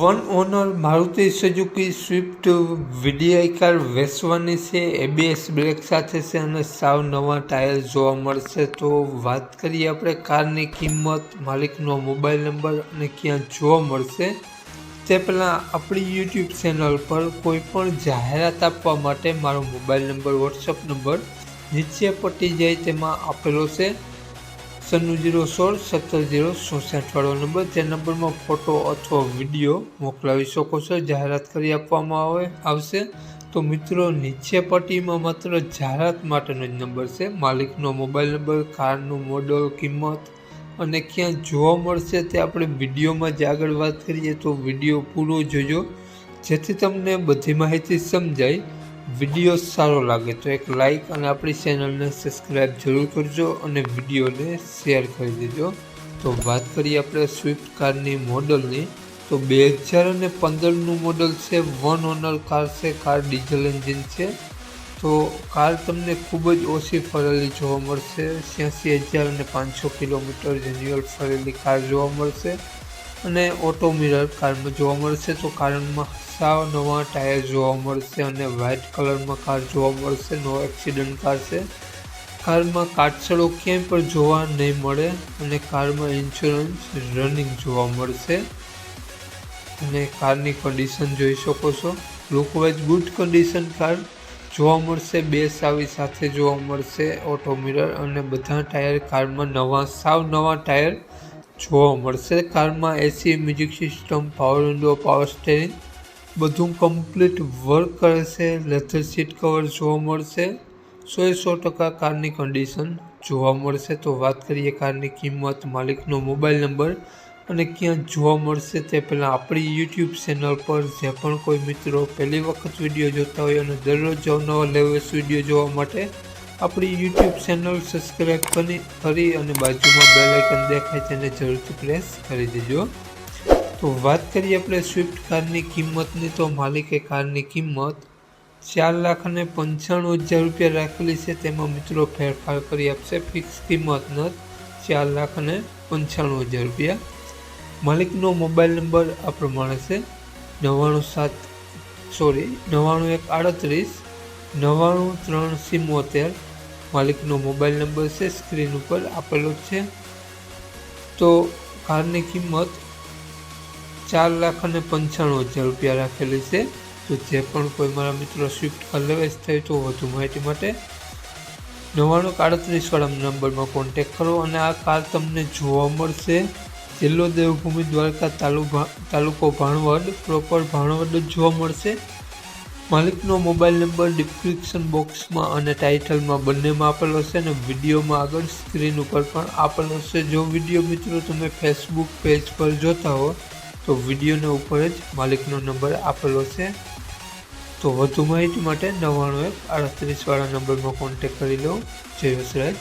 One owner Maruti Suzuki Swift VDI car વેસવાની છે, ABS break સાથે છે અને સાવ નવા ટાયર જોવા મળશે. તો વાત કરીએ આપણે કારની કિંમત, માલિકનો મોબાઈલ નંબર અને ક્યાં જોવા મળશે. તે પહેલાં આપણી યુટ્યુબ ચેનલ પર કોઈ પણ જાહેરાત આપવા માટે મારો મોબાઈલ નંબર, વોટ્સઅપ નંબર નીચે પટી જાય તેમાં આપેલો છે. સન્નું જીરો સોળ સત્તર જીરો ચોસઠ વાળો નંબર. તે નંબરમાં ફોટો અથવા વીડિયો મોકલાવી શકો છો. જાહેરાત કરી આપવામાં આવે, આવશે. તો મિત્રો, નીચે પટ્ટીમાં માત્ર જાહેરાત માટેનો જ નંબર છે. માલિકનો મોબાઈલ નંબર, કારનું મોડલ, કિંમત અને ક્યાં જોવા મળશે તે આપણે વિડીયોમાં જ આગળ વાત કરીએ. તો વીડિયો પૂરો જોજો. જેથી તમને બધી માહિતી સમજાય. વીડિયો સારો લાગે તો એક લાઈક અને આપણી ચેનલને સબસ્ક્રાઈબ જરૂર કરજો અને વિડીયોને શેર કરી દેજો. તો વાત કરીએ આપણે સ્વિફ્ટ કારની મોડલની તો બે હજાર અને પંદરનું મોડલ છે વન ઓનર કાર છે કાર ડીઝલ એન્જિન છે. તો કાર તમને ખૂબ જ ઓછી ફરેલી જોવા મળશે. છ્યાસી હજાર અને પાંચસો કિલોમીટર જેન્યુઅલ ફરેલી કાર જોવા મળશે. અને ઓટો મિરર કારમાં જોવા મળશે તો કારમાં સાવ નવા ટાયર જોવા મળશે અને વ્હાઇટ કલરમાં કાર જોવા મળશે. નો એક્સિડન્ટ કાર છે. કારમાં કાટછડો ક્યાંય પણ જોવા નહીં મળે અને કારમાં ઇન્સ્યોરન્સ રનિંગ જોવા મળશે. અને કારની કન્ડિશન જોઈ શકો છો. લુકવાઇઝ ગુડ કન્ડિશન કાર જોવા મળશે, બે સાવી સાથે જોવા મળશે ઓટો મિરર અને બધા ટાયર કારમાં નવા, સાવ નવા ટાયર જોવા મળશે કારમાં AC music system power window power steering બધું કમ્પ્લીટ વર્ક કરે છે લેથર સીટ કવર જોવા મળશે. સો સો ટકા કારની કન્ડિશન જોવા મળશે. તો વાત કરીએ કારની કિંમત, માલિકનો મોબાઈલ નંબર અને ક્યાં જોવા મળશે તે પહેલાં આપણી યુટ્યુબ ચેનલ પર જે પણ કોઈ મિત્રો પહેલી વખત વીડિયો જોતા હોય અને દરરોજ અવનવા લેવેસ વીડિયો જોવા માટે આપણી યુટ્યુબ ચેનલ સબસ્ક્રાઈબ કરી કરી અને બાજુમાં બેલ આઇકન દેખાય તેને જરૂરથી પ્રેસ કરી દેજો. તો વાત કરીએ આપણે સ્વિફ્ટ કારની કિંમતની, તો માલિકે કારની કિંમત ચાર લાખ અને પંચાણું હજાર રૂપિયા રાખેલી છે. તેમાં મિત્રો ફેરફાર કરી આપશે ફિક્સ કિંમત ન ચાર લાખ અને પંચાણું હજાર રૂપિયા. માલિકનો મોબાઈલ નંબર આ પ્રમાણે છે, નવ્વાણું સાત સોરી નવ્વાણું એક આડત્રીસ, નવ્વાણું ત્રણ સિમોતેર માલિકનો મોબાઈલ નંબર છે, સ્ક્રીન ઉપર આપેલો છે. તો કારની કિંમત ચાર લાખ અને પંચાણું હજાર રૂપિયા રાખેલી છે. તો જે પણ કોઈ મારા મિત્રો સ્વિફ્ટ અલવેસ લેવેસ થાય તો વધુ માહિતી માટે નવ્વાણું આડત્રીસવાળા નંબરમાં કોન્ટેક કરો અને આ કાર તમને જોવા મળશે. જિલ્લો દેવભૂમિ દ્વારકા તાલુકા તાલુકો ભાણવડ પ્રોપર ભાણવડ જ જોવા મળશે. માલિકનો મોબાઈલ નંબર ડિસ્ક્રિપ્શન બોક્સમાં અને ટાઇટલમાં બંનેમાં આપેલો છે અને વિડીયોમાં આગળ સ્ક્રીન ઉપર પણ આપેલો છે. જો વીડિયો મિત્રો તમે ફેસબુક પેજ પર જોતા હો, તો વિડીયોના ઉપર જ માલિકનો નંબર આપેલો છે. તો વધુ માહિતી માટે નવ્વાણું એક આડત્રીસવાળા નંબરમાં કોન્ટેક કરી લો. જય વસરાજ